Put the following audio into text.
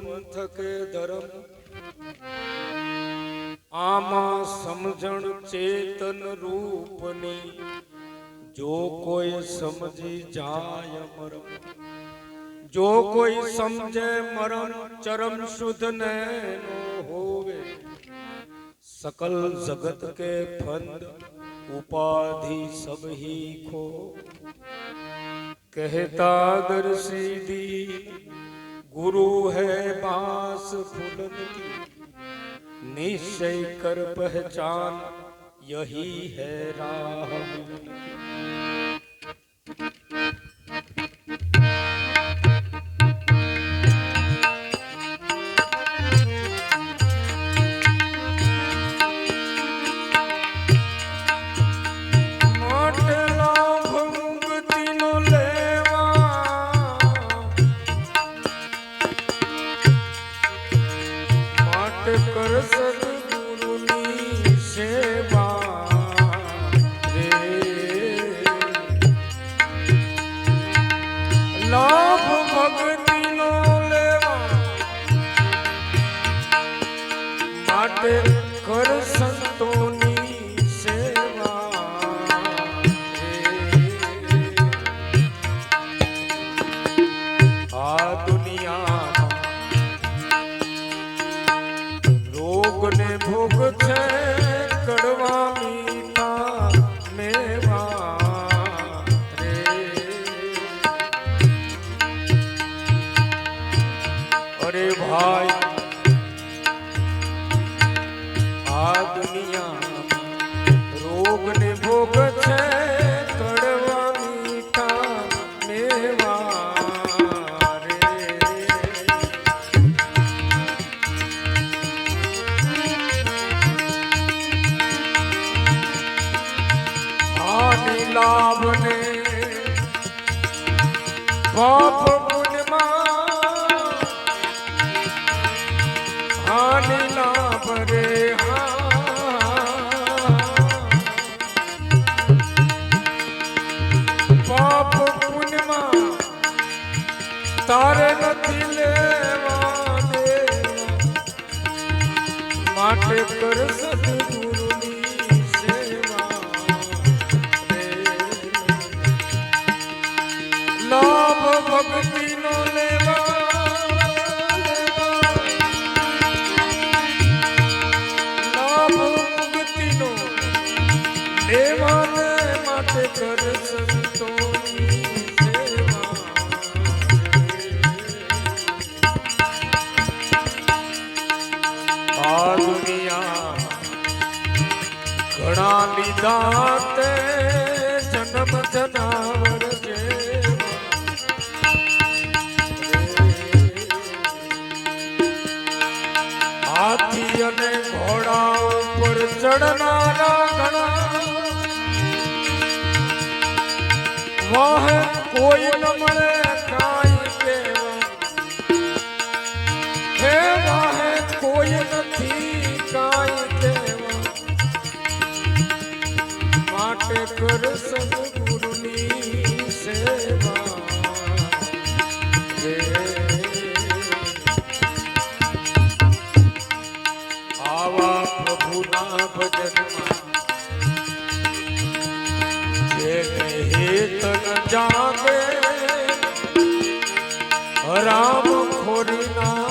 પંથ કે ધર્મ આમાં સમજણ ચેતન રૂપની જો કોઈ સમજી જાય મરમ જો કોઈ સમજે મરમ ચરમ શુદ્ધ ને નો હોવે सकल जगत के फंद उपाधि सब ही खो कहता दर सीधी ગુરુ હે બાસ ફૂલન કી નિશ્ચય કર પહેચાન યહી હે રાહ માટે કર સદગુરુની સેવા રે લાભ ભક્તિનો કર સંતોની ભાઈ આ દુનિયા રોગ ને ભોગ છે લાભ ને પાપ પુણ્યમાં માટે કર સદગુરુની ઘણા લીધા તે જન્મ જનાવર જેવા. હાથી અને ઘોડા ઉપર ચડનારા ઘણા વાહ કોઈ ન મળે કાંઈ કેવા હે વાહ કોઈ નથી કાંઈ માટે કર સદગુરુની સેવા. આવા પ્રભુના ભજનમાં જાગે રામ ખોરી ના